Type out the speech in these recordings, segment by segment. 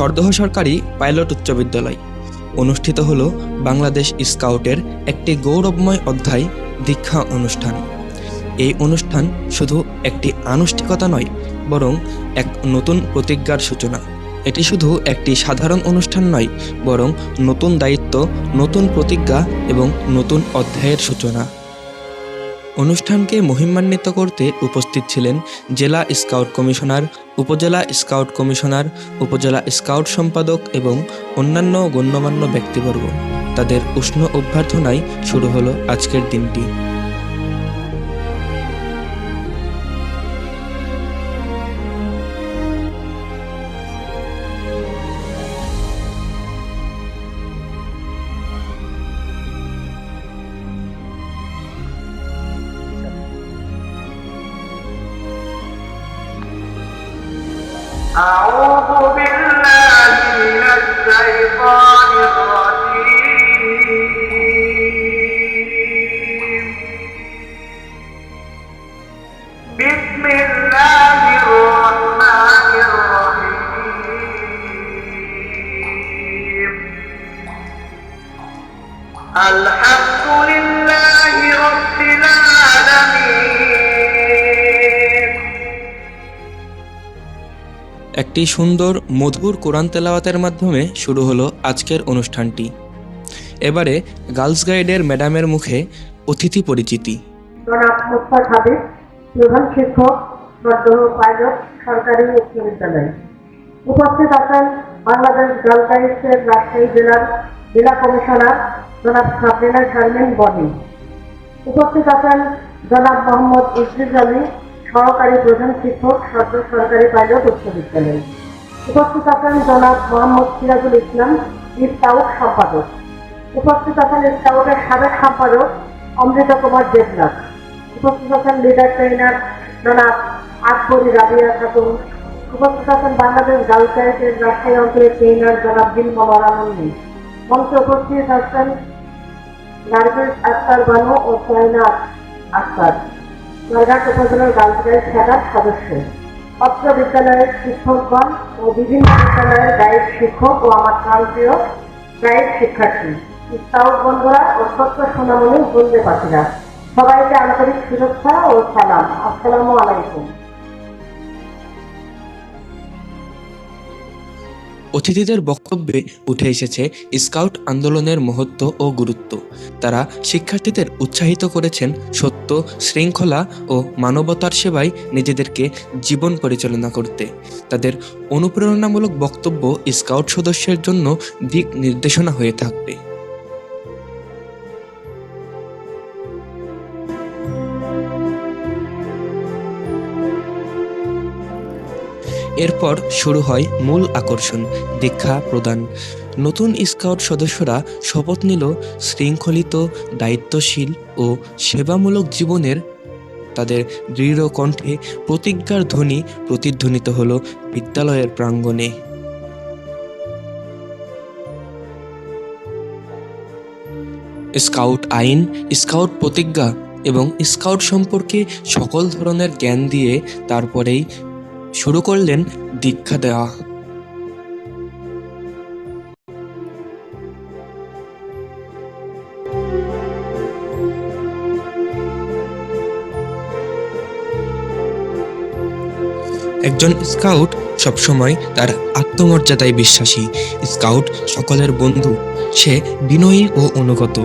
সরদহ সরকারি পাইলট উচ্চ বিদ্যালয়। অনুষ্ঠিত হলো বাংলাদেশ স্কাউটের একটি গৌরবময় অধ্যায় দীক্ষা অনুষ্ঠান। এই অনুষ্ঠান শুধু একটি আনুষ্ঠানিকতা নয়, বরং এক নতুন প্রতিজ্ঞার সূচনা। এটি শুধু একটি সাধারণ অনুষ্ঠান নয়, বরং নতুন দায়িত্ব, নতুন প্রতিজ্ঞা এবং নতুন অধ্যায়ের সূচনা। অনুষ্ঠানকে মহিমান্বিত করতে উপস্থিত ছিলেন জেলা স্কাউট কমিশনার, উপজেলা স্কাউট কমিশনার, উপজেলা স্কাউট সম্পাদক এবং অন্যান্য গণ্যমান্য ব্যক্তিবর্গ। তাদের উষ্ণ অভ্যর্থনায় শুরু হলো আজকের দিনটি। একটি সুন্দর মধুর কোরআন তেলাওয়াতের মাধ্যমে শুরু হলো আজকের অনুষ্ঠানটি। এবারে গার্লস গাইডের ম্যাডামের মুখে অতিথি পরিচিতি। জনাব মুস্তাক হাবিব প্রধান শিক্ষক পাইলট সরকারি উচ্চ বিদ্যালয় উপস্থিত আছেন বাংলাদেশ গার্ল গাইডসের রাজশাহী জেলার জেলা কমিশনার জনাব সাবরিনা শারমিন বনি উপস্থিত আছেন জনাব মোহাম্মদ ইসরিজ আলী, সহকারী প্রধান শিক্ষক সদ্য সরকারি পাইলট, উচ্চ বিদ্যালয়। উপস্থিত আছেন জনাব মোহাম্মদ সিরাজুল ইসলাম স্কাউট সম্পাদক। উপস্থিত আছেন স্কাউটের সাবেক সম্পাদক অমৃত কুমার দেবনাথ। উপস্থিত আছেন লিডার ট্রেনার জনাব আকবরী রাবিয়া খাতুন উপস্থিত আছেন বাংলাদেশ গাইডের রাজশাহী অঞ্চলের ট্রেনার জনাব বিন মনোয়ার উপস্থিত আছেন নার্গিস আক্তার বানু ও সাইনাথ আক্তার। নয়ঘাট উপজেলার গার্লস শাখার সদস্য। অত্র বিদ্যালয়ের শিক্ষকগণ ও বিভিন্ন বিদ্যালয়ের গাইড শিক্ষক ও আমার প্রান্তীয় গাইড শিক্ষার্থী, স্কাউট বন্ধুরা ও সত্য সোনামণি বলতে পাখিরা। সবাইকে আন্তরিক শুভেচ্ছা ও সালাম। আসসালামু আলাইকুম। অতিথিদের বক্তব্যে উঠে এসেছে স্কাউট আন্দোলনের মহত্ব ও গুরুত্ব। তারা শিক্ষার্থীদের উৎসাহিত করেছেন সত্য, শৃঙ্খলা ও মানবতার সেবায় নিজেদেরকে জীবন পরিচালনা করতে। তাদের অনুপ্রেরণামূলক বক্তব্য স্কাউট সদস্যের জন্য দিক নির্দেশনা হয়ে থাকবে। এরপর শুরু হয় মূল আকর্ষণ, দীক্ষা প্রদান। নতুন স্কাউট সদস্যরা শপথ নিল শৃঙ্খলিত, দায়িত্বশীল ও সেবামূলক জীবনের। তাদের দৃঢ় কণ্ঠে প্রতিজ্ঞার ধ্বনি প্রতিধ্বনিত হল বিদ্যালয়ের প্রাঙ্গণে। স্কাউট আইন, স্কাউট প্রতিজ্ঞা এবং স্কাউট সম্পর্কে সকল ধরনের জ্ঞান দিয়ে তারপরেই শুরু করলেন দীক্ষা দেওয়া। একজন স্কাউট সবসময় তার আত্মমর্যাদায় বিশ্বাসী। স্কাউট সকলের বন্ধু। সে বিনয়ী ও অনুগত।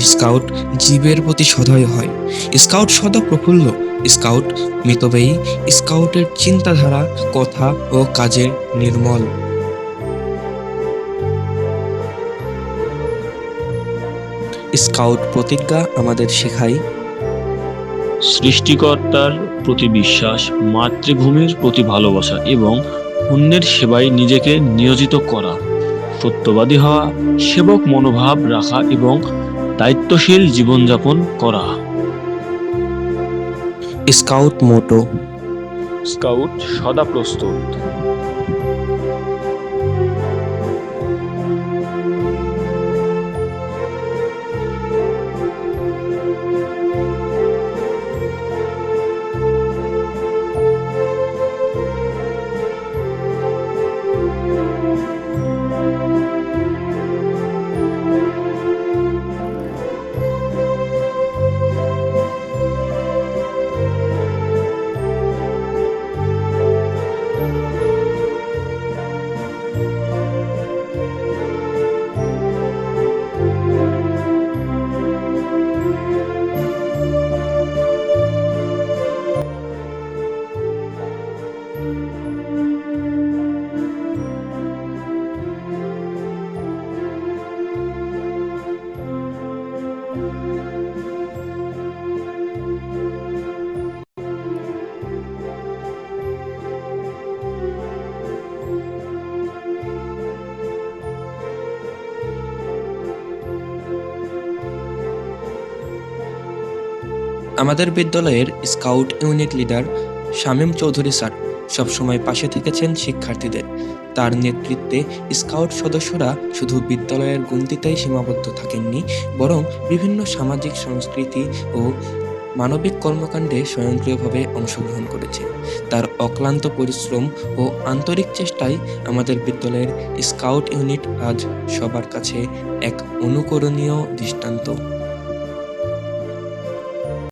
স্কাউট জীবের প্রতি সদয় হয়। স্কাউট সদা প্রফুল্ল স্কাউট মিতব্যয়ী। স্কাউটের চিন্তাধারা, কথা ও কাজে নির্মল। স্কাউট প্রতিজ্ঞা আমাদের শেখায়। সৃষ্টিকর্তার প্রতি বিশ্বাস মাতৃভূমির প্রতি ভালোবাসা এবং অন্যের সেবায় নিজেকে নিয়োজিত করা সত্যবাদী হওয়া সেবক মনোভাব রাখা এবং দায়িত্বশীল জীবনযাপন করা। স্কাউট মোটো। স্কাউট সদা প্রস্তুত। আমাদের বিদ্যালয়ের scout unit leader Shamim Chowdhury sir সবসময় পাশে থেকেছেন শিক্ষার্থীদের। তার নেতৃত্বে স্কাউট সদস্যরা শুধু বিদ্যালয়ের গুনতিতেই সীমাবদ্ধ থাকেননি, বরং বিভিন্ন সামাজিক সংস্কৃতি ও মানবিক কর্মকাণ্ডে স্বয়ংক্রিয়ভাবে অংশগ্রহণ করেছে তার অক্লান্ত পরিশ্রম ও আন্তরিক চেষ্টায় আমাদের বিদ্যালয়ের স্কাউট ইউনিট আজ সবার কাছে এক অনুকরণীয় দৃষ্টান্ত।